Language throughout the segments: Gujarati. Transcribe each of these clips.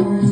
Música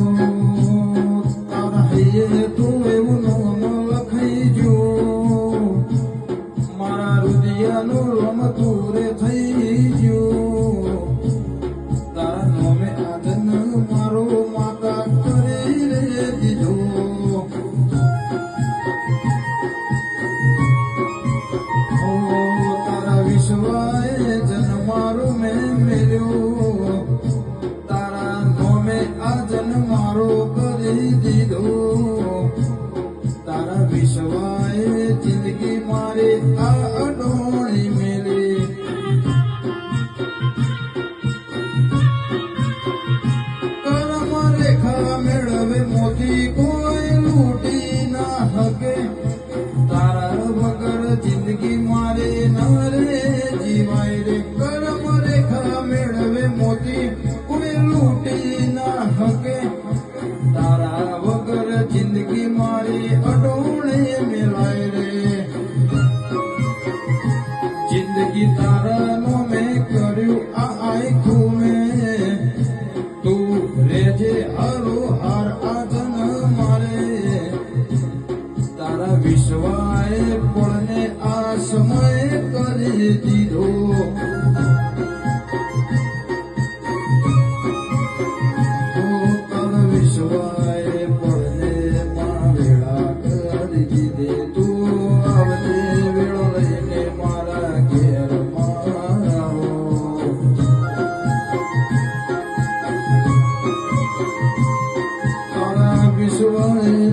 માએ પણને આ સમય કરી દીધો? Vishwaya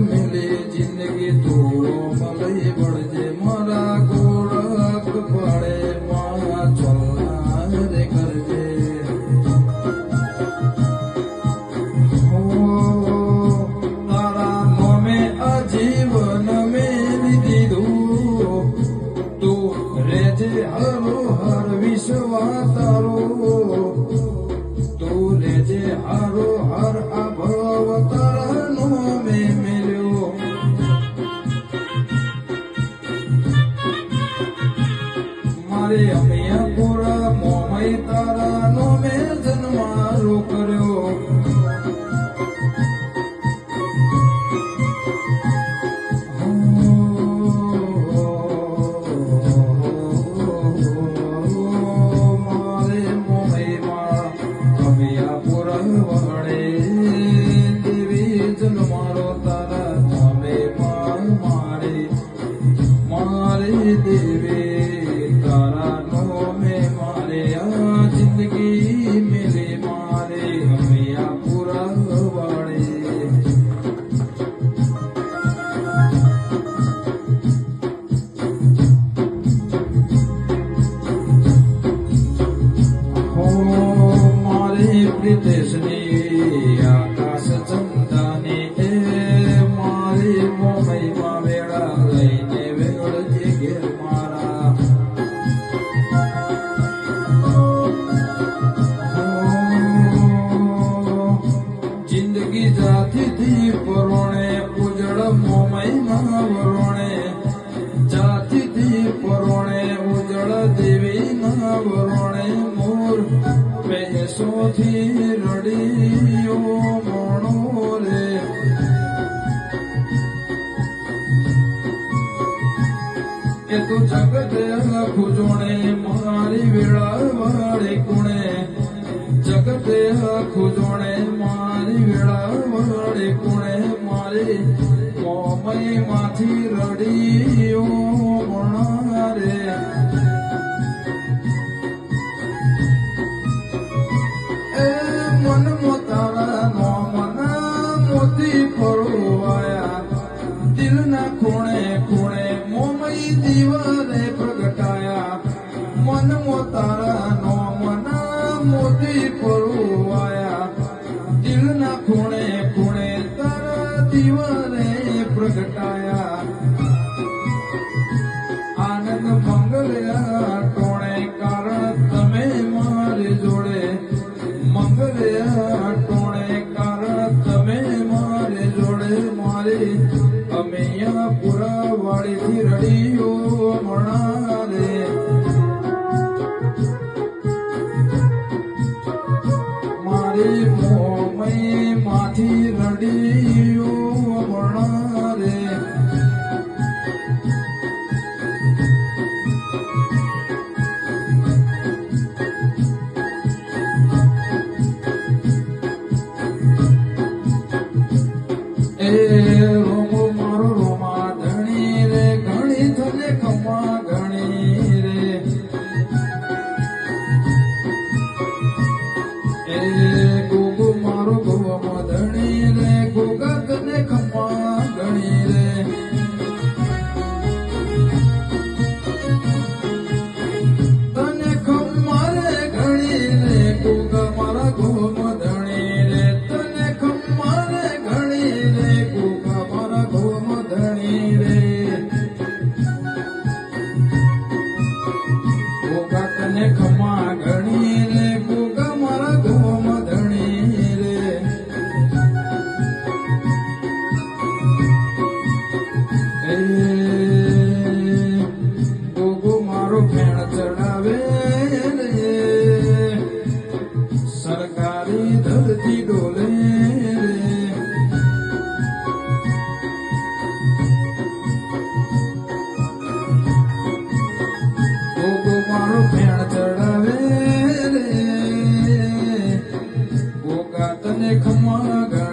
કે તું જગતે આખું જોણે, મારી વેળા વાળે કુણે. જગતે આખું જોણે, મારી વેળા વાળે કુણે. મારી કોમયમાંથી રડીયો more. Come on, girl.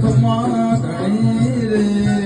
come on, come